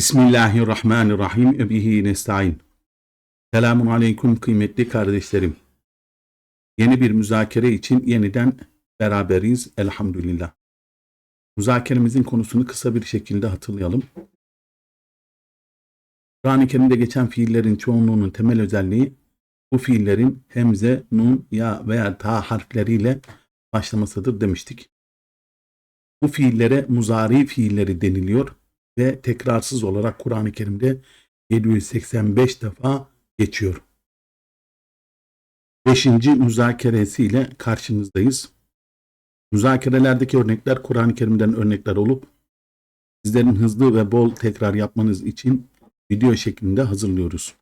Bismillahirrahmanirrahim. Ebihi nesta'in. Selamun aleyküm kıymetli kardeşlerim. Yeni bir müzakere için yeniden beraberiz elhamdülillah. Müzakeremizin konusunu kısa bir şekilde hatırlayalım. Kur'an-ı Kerim'de geçen fiillerin çoğunluğunun temel özelliği bu fiillerin hemze, nun, ya veya ta harfleriyle başlamasıdır demiştik. Bu fiillere muzari fiilleri deniliyor ve tekrarsız olarak Kur'an-ı Kerim'de 785 defa geçiyor. Beşinci müzakeresiyle karşınızdayız. Müzakerelerdeki örnekler Kur'an-ı Kerim'den örnekler olup sizlerin hızlı ve bol tekrar yapmanız için video şeklinde hazırlıyoruz.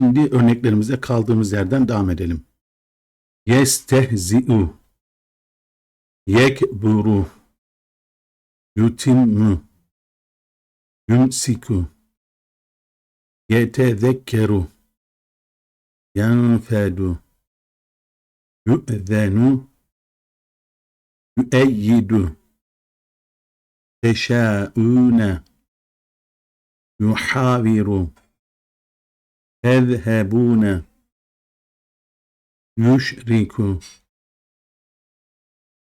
Şimdi örneklerimize kaldığımız yerden devam edelim. Yestehzi'u Yekburu Yutimmu yumsiku yetezekkeru. Yanfedu. Yu'zenu. Yu'eyyidu. Teşâûne. Yuhaviru tezhebûne. Yuşriku.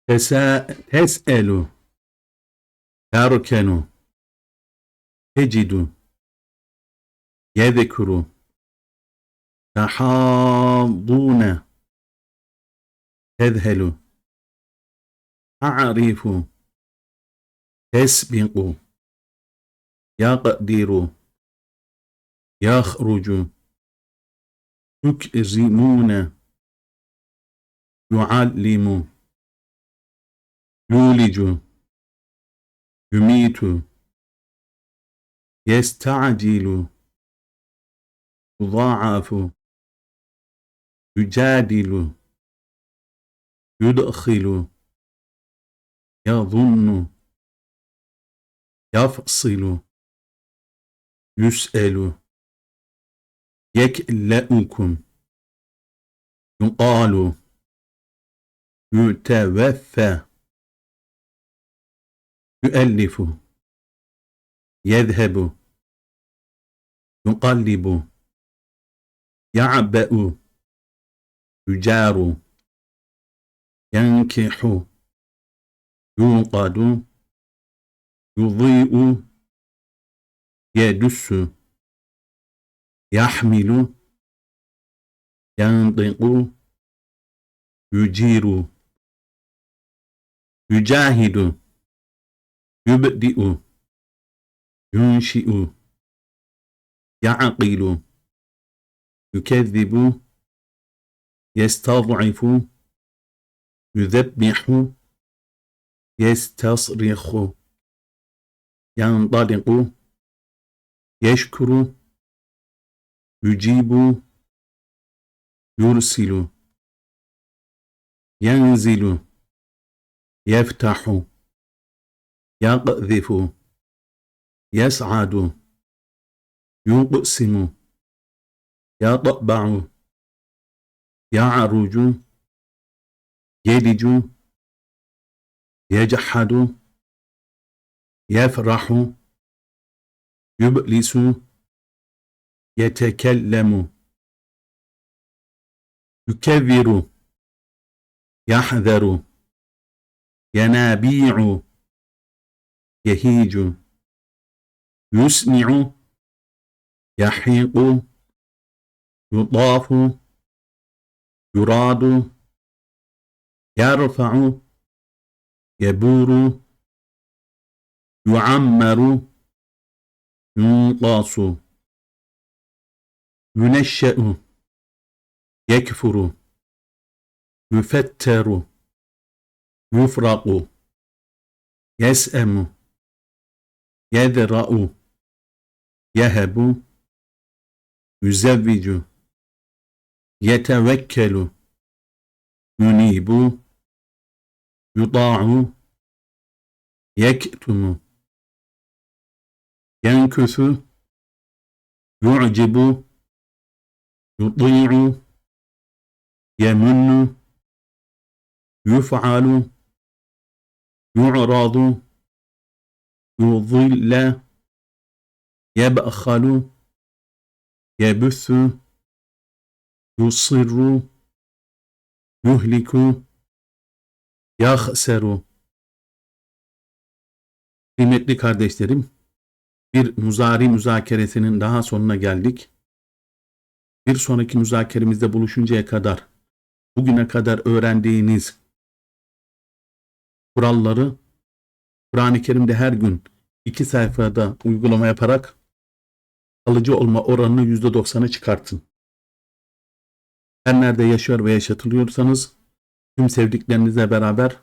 Tes'elu. Terkenu tecidu yedekuru tahabune tedhelu ta'rifu tesbiqu yaqdiru yahrucu tukrimune yuallimu yulicu yumitu يستعجل يضاعف يجادل يدخل يظن يفصل يسأل يكلأكم يقال يتوفى يؤلف يذهب يقلب يعبأ يجار ينكح يوقد يضيء يدس يحمل ينطق يجير يجاهد يبدئ ينشئ. يعقل. يكذب. يستضعف. يذبح. يستصرخ. ينطلق. يشكر. يجيب. يرسل. ينزل. يفتح. يقذف. يسعد. يقسم يطبع. يعرج. يلج. يجحد. يفرح. يبلس. يتكلم. يكذر يحذر. ينابيع. يهيج. Yusni'u Yahiku Yutafu Yuradu Yerfa'u Yeburu Yuammeru Yuntasu Yüneşşe'u Yekfuru Yüfetteru Yufraku Yes'emu Yedra'u yehebu yüzevvicu yetevekkelu yunibu. Yuta'u yektumu. Yenküsü. Yu'cibu. Yuti'u yemunnu. Yuf'alu. Yu'radu. Yuzille yeb'halu yebüssü yusirru yuhliku yahseru Kıymetli kardeşlerim, bir muzari müzakeresinin daha sonuna geldik. Bir sonraki müzakeremizde buluşuncaya kadar bugüne kadar öğrendiğiniz kuralları Kur'an-ı Kerim'de her gün iki sayfada uygulama yaparak kalıcı olma oranını %90'a çıkartın. Her nerede yaşıyor ve yaşatılıyorsanız tüm sevdiklerinizle beraber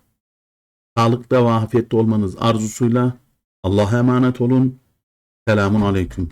sağlıkta ve afiyette olmanız arzusuyla Allah'a emanet olun. Selamun Aleyküm.